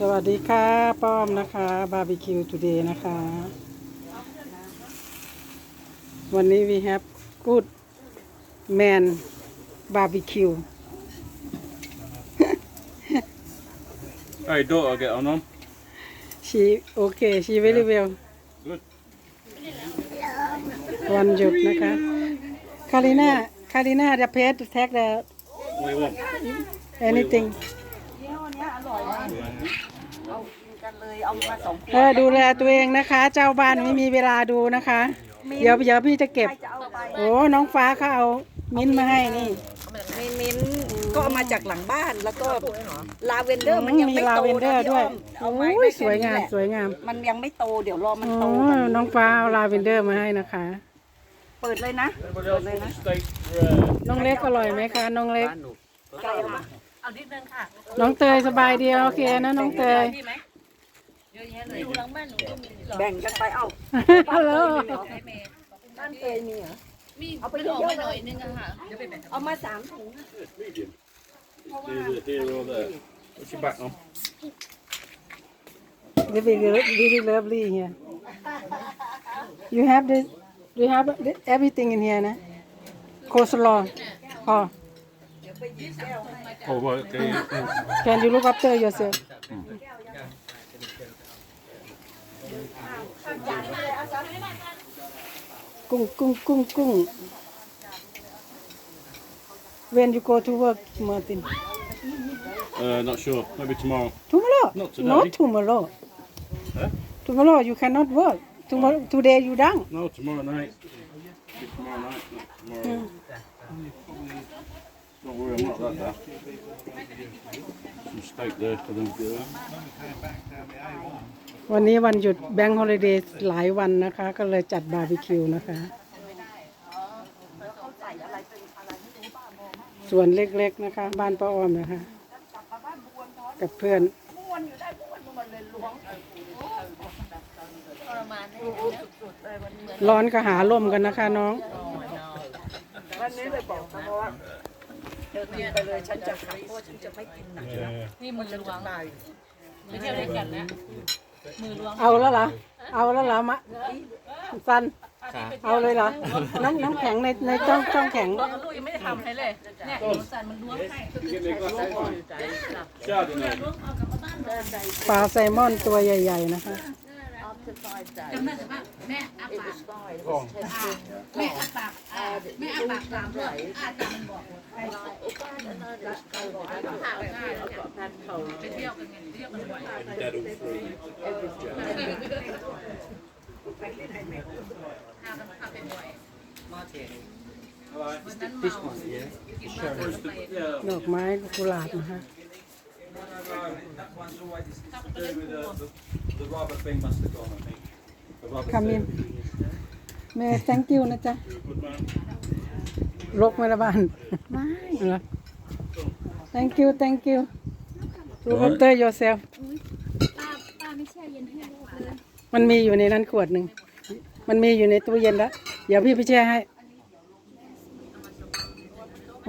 สวัสดีค่ะป้อมนะคะบาร์บีคิวทูเดย์นะคะ วันนี้ we have good man barbecue Hey, daughter, get on on. she okay she very well Good. วันหยุดนะคะ คาริน่า คาริน่าจะเพจแท็ ก the What do you want? anything กันเลยเอามาสองเออดูแลตัวเองนะคะ เจ้าบ้านไม่มีเวลาดูนะคะ เดี๋ยวเดี๋ยวพี่จะเก็บจะเอาไปโอ้น้องฟ้าเขาเอามิ้นท์มาให้นี่ มินมินก็เอามาจากหลังบ้านแล้วก็ลาเวนเดอร์มันยังมีไม่ลาโตเวนเดอนะร์พี่ด้วอ้ยอมเอาโอ้ไม้ยได้สวยงามแค่นี้แหละสวยงามมันยังไม่โตเดี๋ยวรอมันอ๋โตอก่อนน้องฟ้าเอาลาเวนเดอร์มาให้นะคะ เปิดเลยนะ Anybody else want a steak? Uh, น้องเล็กอร่อยไหมคะ น้องเล็กไก่เอามา เอานิดนึงค่ะน้องเตยสบายดีโอเคนะน้องเตยพี่ไหมเยอะแยะเลยอยู่หลังบ้านหนูก็มีเหรอแบ่งกันไปเอาฮัลโหลให้เมย์บ้านเตยมีเหรอมีเอาไปออกมาหน่อยนึงอะค่ะเดี๋ยวไปแบ่งเอามาสามถุง either here or there. What's your back on? very very lovely here you have this you have everything in here นะ coleslaw พอ Oh, Oh, Can you look after yourself? Kung, kung, kung, kung. When you go to work, Martin? Uh, not sure. Maybe tomorrow. Tomorrow? Not today. Not tomorrow. Huh? Tomorrow you cannot work. Tomorrow, today you down. No, tomorrow night. Tomorrow night. Not tomorrow. Mm. Don't worry, I'm not that bad. Some steak there for them to วันนี้วันหยุดแบงค์ฮอลิเดย์หลายวันนะคะ ก็เลยจัดบาร์บีคิวนะคะ ส่วนเล็กๆนะคะ บ้านป้าอ้อมนะคะ กับเพื่อน ร้อนก็หาล่มกันนะคะน้อง วันนี้เลยบอกนะเพราะว่า เธอกินไปเลยฉันจะขับเพราะว่าฉันจะไม่กินหนักนี่มือล้วงไปเที่ยวด้วยกันนะมือล้วงเอาแล้วเหรอเอาแล้วเหรอมะซันเอาเลยเหรอน้ำน้ำแข็งในในจ้องจ้องแข็งบอกกับลูกยังไม่ได้ทำอะไรเลยเนี่ยหนูสั่นมันล้วงให้ Give me a glass of wine. Chardonnay. ปลาแซลมอนตัวใหญ่ ๆ นะคะจำได้แต่ว่าแม่อาปากแม่อาปาก ม่อาปากตามด้วยอาจารย์มันบอกไปเที่ยวกันไงเที่ยวกันบ่อยพากันพาไปบ่อยวันนั้นเมากินมากเลยไปดอกไม้กุหลาบนะคะ The rubber thing must have gone, I think. The rubber คามิน thing. แม่ thank you นะจ๊ะ Good man. ลกไหมละบ้านไม่ เหรอ thank you thank you look after yourself ป้าป้าไม่แช่เย็นให้ลูกเลยมันมีอยู่ในนั้นขวดหนึ่ง มันมีอยู่ในตู้เย็นแล้ว เดี๋ยวพี่ไปแช่ให้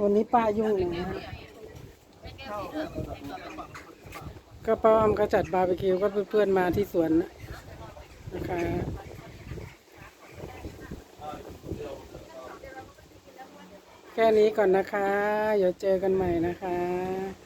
วันนี้ป้ายุ่งหนึ่งนะก็ป้าอ้อมก็จัดบาร์บีคิวก็เพื่อนๆมาที่สวนนะนะคะ แค่นี้ก่อนนะคะ เดี๋ยวเจอกันใหม่นะคะ